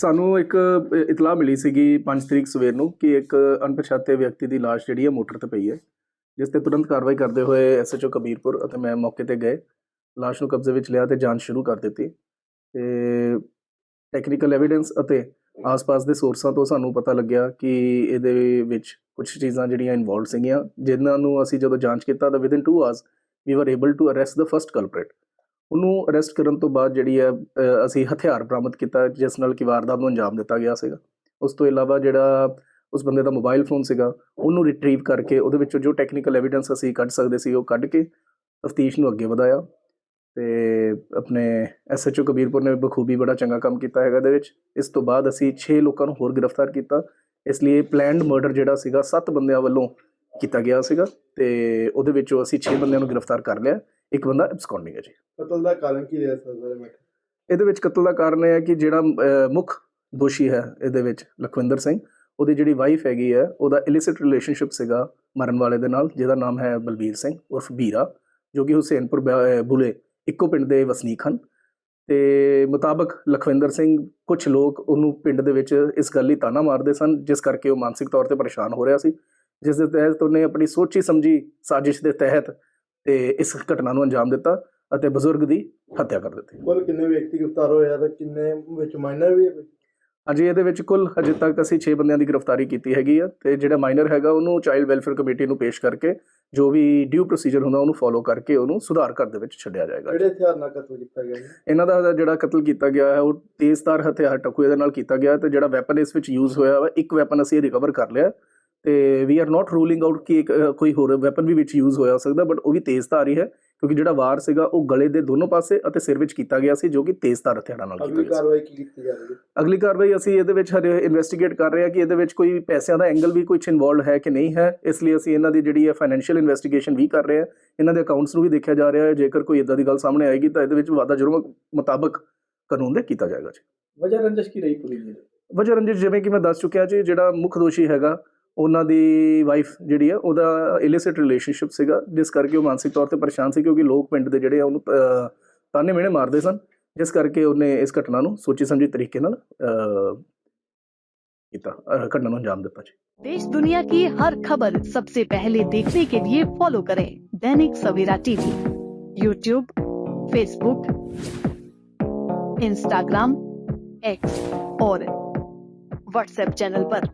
ਸਾਨੂੰ ਇੱਕ ਇਤਲਾਹ ਮਿਲੀ ਸੀਗੀ 5 ਤਰੀਕ ਸਵੇਰ ਨੂੰ ਕਿ ਇੱਕ ਅਣਪਛਾਤੇ ਵਿਅਕਤੀ ਦੀ ਲਾਸ਼ ਜਿਹੜੀ ਹੈ ਮੋਟਰ ਤੇ ਪਈ ਹੈ, ਜਿਸ ਤੇ ਤੁਰੰਤ ਕਾਰਵਾਈ ਕਰਦੇ ਹੋਏ ਐਸਐਚਓ ਕਬੀਰਪੁਰ ਅਤੇ ਮੈਂ ਮੌਕੇ ਤੇ ਗਏ, ਲਾਸ਼ ਨੂੰ ਕਬਜ਼ੇ ਵਿੱਚ ਲਿਆ ਤੇ ਜਾਂਚ ਸ਼ੁਰੂ ਕਰ ਦਿੱਤੀ ਤੇ ਟੈਕਨੀਕਲ ਐਵੀਡੈਂਸ ਅਤੇ ਆਸ-ਪਾਸ ਦੇ ਸੋਰਸਾਂ ਤੋਂ ਸਾਨੂੰ ਪਤਾ ਲੱਗਿਆ ਕਿ ਇਹਦੇ ਵਿੱਚ ਕੁਝ ਚੀਜ਼ਾਂ ਜਿਹੜੀਆਂ ਇਨਵੋਲਡ ਸੀਗੀਆਂ, ਜਿਨ੍ਹਾਂ ਨੂੰ ਅਸੀਂ ਜਦੋਂ ਜਾਂਚ ਕੀਤਾ ਤਾਂ within 2 hours we were able to arrest the first culprit ਉਹਨੂੰ ਅਰੈਸਟ ਕਰਨ ਤੋਂ ਬਾਅਦ ਜਿਹੜੀ ਹੈ ਅਸੀਂ ਹਥਿਆਰ ਬਰਾਮਦ ਕੀਤਾ, ਜਿਸ ਨਾਲ ਕਿ ਵਾਰਦਾਤ ਨੂੰ ਅੰਜਾਮ ਦਿੱਤਾ ਗਿਆ ਸੀਗਾ। ਉਸ ਤੋਂ ਇਲਾਵਾ ਜਿਹੜਾ ਉਸ ਬੰਦੇ ਦਾ ਮੋਬਾਈਲ ਫੋਨ ਸੀਗਾ, ਉਹਨੂੰ ਰਿਟਰੀਵ ਕਰਕੇ ਉਹਦੇ ਵਿੱਚੋਂ ਜੋ ਟੈਕਨੀਕਲ ਐਵੀਡੈਂਸ ਅਸੀਂ ਕੱਢ ਸਕਦੇ ਸੀ, ਉਹ ਕੱਢ ਕੇ ਤਫਤੀਸ਼ ਨੂੰ ਅੱਗੇ ਵਧਾਇਆ। ਤੇ ਆਪਣੇ ਐਸਐਚਓ ਕਬੀਰਪੁਰ ਨੇ ਬਖੂਬੀ ਬੜਾ ਚੰਗਾ ਕੰਮ ਕੀਤਾ ਹੈਗਾ ਇਹਦੇ ਵਿੱਚ। ਇਸ ਤੋਂ ਬਾਅਦ ਅਸੀਂ 6 ਲੋਕਾਂ ਨੂੰ ਹੋਰ ਗ੍ਰਿਫਤਾਰ ਕੀਤਾ। ਇਸ ਲਈ ਪਲੈਨਡ ਮਰਡਰ ਜਿਹੜਾ ਸੀਗਾ 7 ਬੰਦਿਆਂ ਵੱਲੋਂ ਕੀਤਾ ਗਿਆ ਸੀਗਾ। ਤੇ ਉਹਦੇ ਵਿੱਚੋਂ ਅਸੀਂ 6 ਬੰਦਿਆਂ ਨੂੰ ਗ੍ਰਿਫਤਾਰ ਕਰ ਲਿਆ। ਇੱਕ ਬੰਦਾ ਐਬਸਕੌਂਡਿੰਗ ਹੈ ਜੀ। ਕਤਲ ਦਾ ਕਾਰਨ ਕੀ ਰਿਹਾ ਹੈ ਮੈਂ ਇਹਦੇ ਵਿੱਚ ਕਤਲ ਦਾ ਕਾਰਨ ਇਹ ਹੈ ਕਿ ਜਿਹੜਾ ਮੁੱਖ ਦੋਸ਼ੀ ਹੈ ਇਹਦੇ ਵਿੱਚ ਲਖਵਿੰਦਰ ਸਿੰਘ ਉਹਦੀ ਜਿਹੜੀ ਵਾਈਫ ਹੈਗੀ ਹੈ ਉਹਦਾ ਇਲਿਸਿਟ ਰਿਲੇਸ਼ਨਸ਼ਿਪ ਸੀਗਾ ਮਰਨ ਵਾਲੇ ਦੇ ਨਾਲ ਜਿਹਦਾ ਨਾਮ ਹੈ ਬਲਬੀਰ ਸਿੰਘ ਉਰਫ ਬੀਰਾ ਜੋ ਕਿ ਹੁਸੈਨਪੁਰ ਬੁਲੇ ਇੱਕੋ ਪਿੰਡ ਦੇ ਵਸਨੀਕ ਹਨ। ਤੇ ਮੁਤਾਬਕ ਲਖਵਿੰਦਰ ਸਿੰਘ ਕੁਝ ਲੋਕ ਉਹਨੂੰ ਪਿੰਡ ਦੇ ਵਿੱਚ ਇਸ ਗੱਲ ਲਈ ਤਾਨਾ ਮਾਰਦੇ ਸਨ ਜਿਸ ਕਰਕੇ ਉਹ ਮਾਨਸਿਕ ਤੌਰ ਤੇ ਪਰੇਸ਼ਾਨ ਹੋ ਰਿਹਾ ਸੀ। ਜਿਸ ਦੇ ਤਹਿਤ ਉਹਨੇ ਆਪਣੀ ਸੋਚੀ ਸਮਝੀ ਸਾਜ਼ਿਸ਼ ਦੇ ਤਹਿਤ ਤੇ ਇਸ ਘਟਨਾ ਨੂੰ ਅੰਜਾਮ ਦਿੱਤਾ ਅਤੇ ਬਜ਼ੁਰਗ ਦੀ ਹੱਤਿਆ ਕਰ ਦਿੱਤੀ। ਕੁੱਲ ਕਿੰਨੇ ਵਿਅਕਤੀ ਗ੍ਰਿਫਤਾਰ ਹੋਏ ਆ ਤੇ ਕਿੰਨੇ ਵਿੱਚ ਮਾਈਨਰ ਵੀ ਹੈ? ਅਜੇ ਇਹਦੇ ਵਿੱਚ ਕੁੱਲ ਹਜੇ ਤੱਕ ਅਸੀਂ 6 ਬੰਦਿਆਂ ਦੀ ਗ੍ਰਿਫਤਾਰੀ ਕੀਤੀ ਹੈਗੀ ਆ ਤੇ ਜਿਹੜਾ ਮਾਈਨਰ ਹੈਗਾ ਉਹਨੂੰ ਚਾਈਲਡ ਵੈਲਫੇਅਰ ਕਮੇਟੀ ਨੂੰ ਪੇਸ਼ ਕਰਕੇ ਜੋ ਵੀ ਡਿਊ ਪ੍ਰੋਸੀਜਰ ਹੁੰਦਾ ਉਹਨੂੰ ਫੋਲੋ ਕਰਕੇ ਉਹਨੂੰ ਸੁਧਾਰ ਘਰ ਦੇ ਵਿੱਚ ਛੱਡਿਆ ਜਾਏਗਾ। ਕਿਹੜੇ ਹਥਿਆਰ ਨਾਲ ਕਤਲ ਕੀਤਾ ਗਿਆ ਇਹਨਾਂ ਦਾ ਜਿਹੜਾ ਕਤਲ ਕੀਤਾ ਗਿਆ ਹੈ ਉਹ ਤੇਜ਼ਧਾਰ ਹਥਿਆਰ ਟਕੂਏ ਦੇ ਨਾਲ ਕੀਤਾ ਗਿਆ ਤੇ ਜਿਹੜਾ ਵੈਪਨ ਇਸ ਵਿੱਚ ਯੂਜ਼ ਹੋਇਆ ਵਾ ਇੱਕ ਵੈਪਨ ਅਸੀਂ ਰਿਕਵਰ ਕਰ ਲਿਆ। ਤੇ we are not ruling out ਕਿ ਇੱਕ, ਕੋਈ ਹੋਰ ਵੈਪਨ ਵੀ ਵਿੱਚ ਯੂਜ਼ ਹੋਇਆ ਸਕਦਾ ਬਟ ਉਹ ਵੀ ਤੇਜ਼ਧਾਰ ਹੀ ਹੈ ਕਿਉਂਕਿ ਜਿਹੜਾ ਵਾਰ ਸੀਗਾ ਉਹ ਗਲੇ ਦੇ ਦੋਨੋਂ ਪਾਸੇ ਅਤੇ ਸਿਰ ਵਿੱਚ ਕੀਤਾ ਗਿਆ ਸੀ ਜੋ ਕਿ ਤੇਜ਼ਧਾਰ ਹਥਿਆਰਾਂ ਨਾਲ ਕੀਤਾ ਅਗਲੀ ਗਿਆ ਸੀ। ਕਾਰਵਾਈ ਕੀ ਕੀਤੀ ਜਾ ਰਹੀ ਹੈ? ਅਗਲੀ ਕਾਰਵਾਈ ਅਸੀਂ ਇਹਦੇ ਵਿੱਚ ਹਰੇ ਇਨਵੈਸਟੀਗੇਟ ਕਰ ਰਹੇ ਹਾਂ ਕਿ ਇਹਦੇ ਵਿੱਚ ਕੋਈ ਪੈਸਿਆਂ ਦਾ ਐਂਗਲ ਵੀ ਕੁਝ ਇਨਵੋਲਡ ਹੈ ਕਿ ਨਹੀਂ ਹੈ ਇਸ ਲਈ ਅਸੀਂ ਇਹਨਾਂ ਦੀ ਜਿਹੜੀ ਹੈ ਫਾਈਨੈਂਸ਼ੀਅਲ ਇਨਵੈਸਟੀਗੇਸ਼ਨ ਵੀ ਕਰ ਰਹੇ ਹਾਂ ਇਹਨਾਂ ਦੇ ਅਕਾਊਂਟਸ ਨੂੰ ਵੀ ਦੇਖਿਆ ਜਾ ਰਿਹਾ ਹੈ ਜੇਕਰ ਕੋਈ ਇਦਾਂ ਦੀ ਗੱਲ ਸਾਹਮਣੇ ਆਏਗੀ ਤਾਂ ਇਹਦੇ ਵਿੱਚ ਵਾਧਾ ਜੁਰਮ ਮੁਤਾਬਕ ਕਾਨੂੰਨ ਦੇ ਕੀਤਾ ਜਾਏਗਾ ਜੀ। ਵਜ੍ਹਾ ਰੰਜਿਸ਼ ਕੀ ਰਹੀ ਪੂਰੀ ਜੀ? ਵਜ੍ਹਾ ਰੰਜਿਸ਼ ਜਿਵੇਂ ਕਿ ਮੈਂ ਦੱਸ ਚੁੱਕਿਆ ਜੀ ਜਿਹੜਾ ਮੁੱਖ ਦੋਸ਼ੀ ਹੈਗਾ ਉਹਨਾਂ ਦੀ ਵਾਈਫ ਜਿਹੜੀ ਹੈ ਉਹਦਾ ਇਲਿਸਿਟ ਰਿਲੇਸ਼ਨਸ਼ਿਪ ਸੀਗਾ ਜਿਸ ਕਰਕੇ ਉਹ ਮਾਨਸਿਕ ਤੌਰ ਤੇ ਪਰੇਸ਼ਾਨ ਸੀ ਕਿਉਂਕਿ ਲੋਕ ਪਿੰਡ ਦੇ ਜਿਹੜੇ ਆ ਉਹਨੂੰ ਅਹ, ਤਾਨੇ ਮਿਹਣੇ ਮਾਰਦੇ ਸਨ ਜਿਸ ਕਰਕੇ ਉਹਨੇ ਇਸ ਘਟਨਾ ਨੂੰ ਸੋਚੀ ਸਮਝੀ ਤਰੀਕੇ ਨਾਲ ਅਹ, ਕੀਤਾ ਅਹ, ਘਟਨਾ ਨੂੰ ਅੰਜਾਮ ਦਿੱਤਾ ਜੀ देश दुनिया की हर खबर सबसे पहले देखने के लिए फॉलो करें Dainik Savera TV YouTube Facebook Instagram X और व्हाट्सएप चैनल पर।